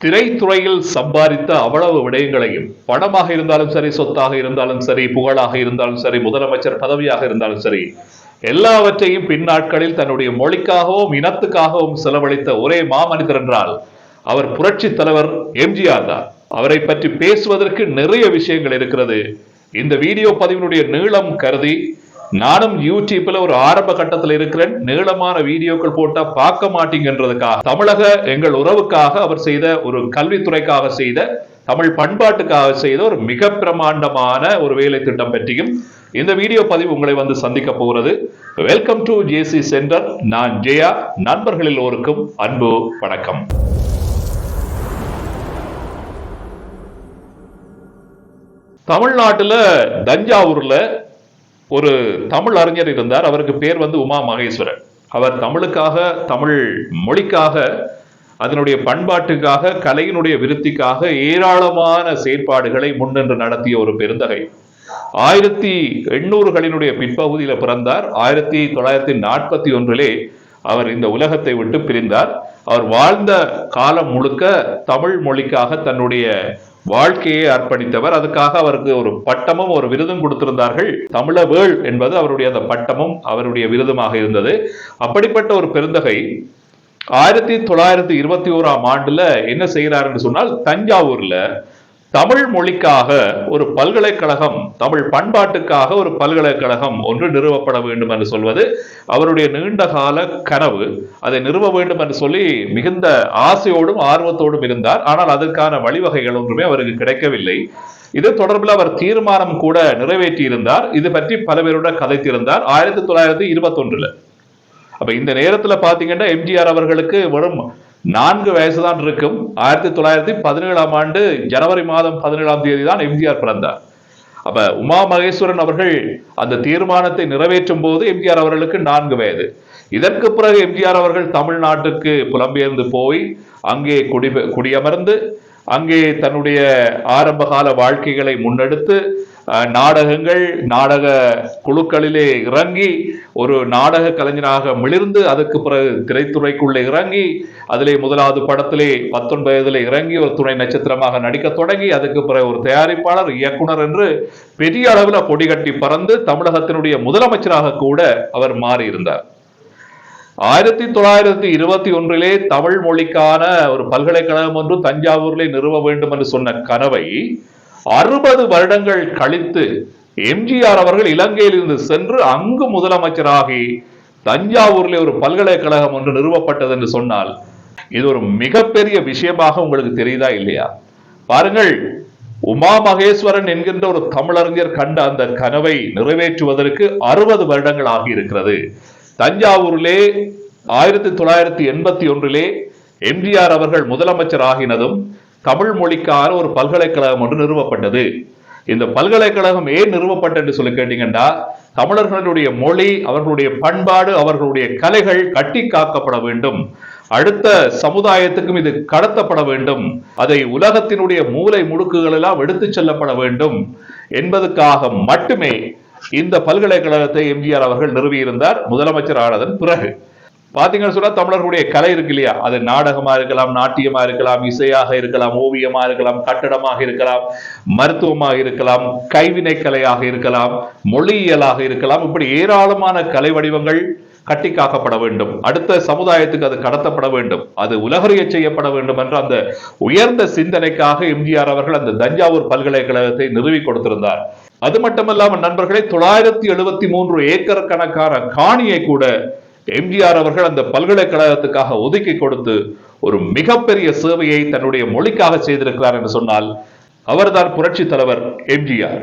திரைத்துறையில் சம்பாதித்த அவ்வளவு விடயங்களையும் பணமாக இருந்தாலும் சரி சொத்தாக இருந்தாலும் சரி புகழாக இருந்தாலும் சரி முதலமைச்சர் பதவியாக இருந்தாலும் சரி எல்லாவற்றையும் பின்னாட்களில் தன்னுடைய மொழிக்காகவும் இனத்துக்காகவும் செலவழித்த ஒரே மாமனிதர் என்றால் அவர் புரட்சி தலைவர் எம்ஜிஆர் தான். அவரை பற்றி பேசுவதற்கு நிறைய விஷயங்கள் இருக்கிறது. இந்த வீடியோ பதிவினுடைய நீளம் கருதி நானும் யூடியூப்ல ஒரு ஆரம்ப கட்டத்தில் இருக்கிறேன். நீளமான வீடியோக்கள் போட்டா பார்க்க மாட்டீங்கன்றதுக்காக தமிழக எங்கள் உறவுக்காக அவர் செய்த ஒரு கல்வித்துறைக்காக செய்த தமிழ் பண்பாட்டுக்காக செய்த ஒரு மிக பிரமாண்டமான ஒரு வேலை திட்டம் பற்றியும் இந்த வீடியோ பதிவு உங்களை வந்து சந்திக்க போகிறது. வெல்கம் டு ஜேசி சென்டர் நான் ஜெயா. நண்பர்கள் எல்லோருக்கும் அன்பு வணக்கம். தமிழ்நாட்டில் தஞ்சாவூர்ல ஒரு தமிழ் அறிஞர் இருந்தார். அவருக்கு பேர் வந்து உமா மகேஸ்வரர். அவர் தமிழுக்காக தமிழ் மொழிக்காக அதனுடைய பண்பாட்டுக்காக கலையினுடைய விருத்திக்காக ஏராளமான செயற்பாடுகளை முன்னின்று நடத்திய ஒரு பெருந்தகை. ஆயிரத்தி எண்ணூறுகளினுடைய பிற்பகுதியில் பிறந்தார். ஆயிரத்தி தொள்ளாயிரத்தி நாற்பத்தி ஒன்றிலே அவர் இந்த உலகத்தை விட்டு பிரிந்தார். அவர் வாழ்ந்த காலம் முழுக்க தமிழ் மொழிக்காக தன்னுடைய வாழ்க்கையை அர்ப்பணித்தவர். அதுக்காக அவருக்கு ஒரு பட்டமும் ஒரு விருதும் கொடுத்திருந்தார்கள். தமிழவேள் என்பது அவருடைய அந்த பட்டமும் அவருடைய விருதுமாக இருந்தது. அப்படிப்பட்ட ஒரு பெருந்தகை ஆயிரத்தி தொள்ளாயிரத்தி இருபத்தி ஓராம் ஆண்டுல என்ன செய்கிறார் என்று சொன்னால் தஞ்சாவூர்ல தமிழ் மொழிக்காக ஒரு பல்கலைக்கழகம் தமிழ் பண்பாட்டுக்காக ஒரு பல்கலைக்கழகம் ஒன்று நிறுவப்பட வேண்டும் என்று சொல்வது அவருடைய நீண்ட கால கனவு. அதை நிறுவ வேண்டும் என்று சொல்லி மிகுந்த ஆசையோடும் ஆர்வத்தோடும் இருந்தார். ஆனால் அதற்கான வழிவகைகள் ஒன்றுமே அவருக்கு கிடைக்கவில்லை. இது தொடர்பில் அவர் தீர்மானம் கூட நிறைவேற்றியிருந்தார். இது பற்றி பல பேருடன் கதைத்திருந்தார். ஆயிரத்தி தொள்ளாயிரத்தி இருபத்தி ஒன்றுல அப்ப இந்த நேரத்துல பாத்தீங்கன்னா எம்ஜிஆர் அவர்களுக்கு வெறும் நான்கு வயசு தான் இருக்கும். ஆயிரத்தி தொள்ளாயிரத்தி பதினேழாம் ஆண்டு ஜனவரி மாதம் பதினேழாம் தேதி தான் எம்ஜிஆர் பிறந்தார். அப்ப உமா மகேஸ்வரன் அவர்கள் அந்த தீர்மானத்தை நிறைவேற்றும் போது எம்ஜிஆர் அவர்களுக்கு நான்கு வயது. இதற்கு பிறகு எம்ஜிஆர் அவர்கள் தமிழ்நாட்டுக்கு புலம்பெயர்ந்து போய் அங்கே குடி குடியமர்ந்து அங்கே தன்னுடைய ஆரம்பகால வாழ்க்கைகளை முன்னெடுத்து நாடகங்கள் நாடக குழுக்களிலே இறங்கி ஒரு நாடக கலைஞராக மிளிர்ந்து அதுக்கு பிறகு திரைத்துறைக்குள்ளே இறங்கி அதிலே முதலாவது படத்திலே பத்தொன்பது இறங்கி ஒரு துணை நட்சத்திரமாக நடிக்க தொடங்கி அதுக்கு பிறகு ஒரு தயாரிப்பாளர் இயக்குனர் என்று பெரிய அளவில் கொடி கட்டி பறந்து தமிழகத்தினுடைய முதலமைச்சராக கூட அவர் மாறியிருந்தார். ஆயிரத்தி தொள்ளாயிரத்தி இருபத்தி ஒன்றிலே தமிழ் மொழிக்கான ஒரு பல்கலைக்கழகம் ஒன்று தஞ்சாவூரிலே நிறுவ வேண்டும் என்று சொன்ன கனவை அறுபது வருடங்கள் கழித்து எம்ஜிஆர் அவர்கள் இலங்கையில் இருந்து சென்று அங்கு முதலமைச்சராகி தஞ்சாவூரில் ஒரு பல்கலைக்கழகம் ஒன்று நிறுவப்பட்டது என்று சொன்னால் இது ஒரு மிகப்பெரிய விஷயமாக உங்களுக்கு தெரியுதா இல்லையா? பாருங்கள் உமா மகேஸ்வரன் என்கின்ற ஒரு தமிழறிஞர் கண்ட அந்த கனவை நிறைவேற்றுவதற்கு அறுபது வருடங்கள் ஆகியிருக்கிறது. தஞ்சாவூரிலே ஆயிரத்தி தொள்ளாயிரத்தி எண்பத்தி ஒன்றிலே எம்ஜிஆர் அவர்கள் முதலமைச்சர் ஆகினதும் தமிழ் மொழிக்கான ஒரு பல்கலைக்கழகம் ஒன்று நிறுவப்பட்டது. இந்த பல்கலைக்கழகம் ஏன் நிறுவப்பட்டது சொல்லி கேட்டீங்கன்னா தமிழர்களுடைய மொழி அவர்களுடைய பண்பாடு அவர்களுடைய கலைகள் கட்டி காக்கப்பட வேண்டும். அடுத்த சமுதாயத்துக்கும் இது கடத்தப்பட வேண்டும். அதை உலகத்தினுடைய மூளை முடுக்குகள் எல்லாம் எடுத்துச் செல்லப்பட வேண்டும் என்பதற்காக மட்டுமே இந்த பல்கலைக்கழகத்தை எம்ஜிஆர் அவர்கள் நிறுவியிருந்தார். முதலமைச்சர் ஆனதன் பிறகு. பாத்தீங்கன்னு சொன்னா தமிழர்களுடைய கலை இருக்கு இல்லையா? அது நாடகமா இருக்கலாம் நாட்டியமா இருக்கலாம் இசையாக இருக்கலாம் ஓவியமா இருக்கலாம் கட்டடமாக இருக்கலாம் மருத்துவமாக இருக்கலாம் கைவினை கலையாக இருக்கலாம் மொழியியலாக இருக்கலாம். இப்படி ஏராளமான கலை வடிவங்கள் கட்டி காக்கப்பட வேண்டும். அடுத்த சமுதாயத்துக்கு அது கடத்தப்பட வேண்டும். அது உலகறிய செய்யப்பட வேண்டும் என்ற அந்த உயர்ந்த சிந்தனைக்காக எம்ஜிஆர் அவர்கள் அந்த தஞ்சாவூர் பல்கலைக்கழகத்தை நிறுவி கொடுத்திருந்தார். அது மட்டுமல்லாமல் நண்பர்களை தொள்ளாயிரத்தி எழுபத்தி மூன்று ஏக்கர் கணக்கான காணியை கூட எம்ஜிஆர் அவர்கள் அந்த பல்கலைக்கழகத்துக்காக ஒதுக்கி கொடுத்து ஒரு மிகப்பெரிய சேவையை தன்னுடைய மொழிக்காக செய்திருக்கிறார் என்று சொன்னால் அவர்தான் புரட்சி தலைவர் எம்ஜிஆர்.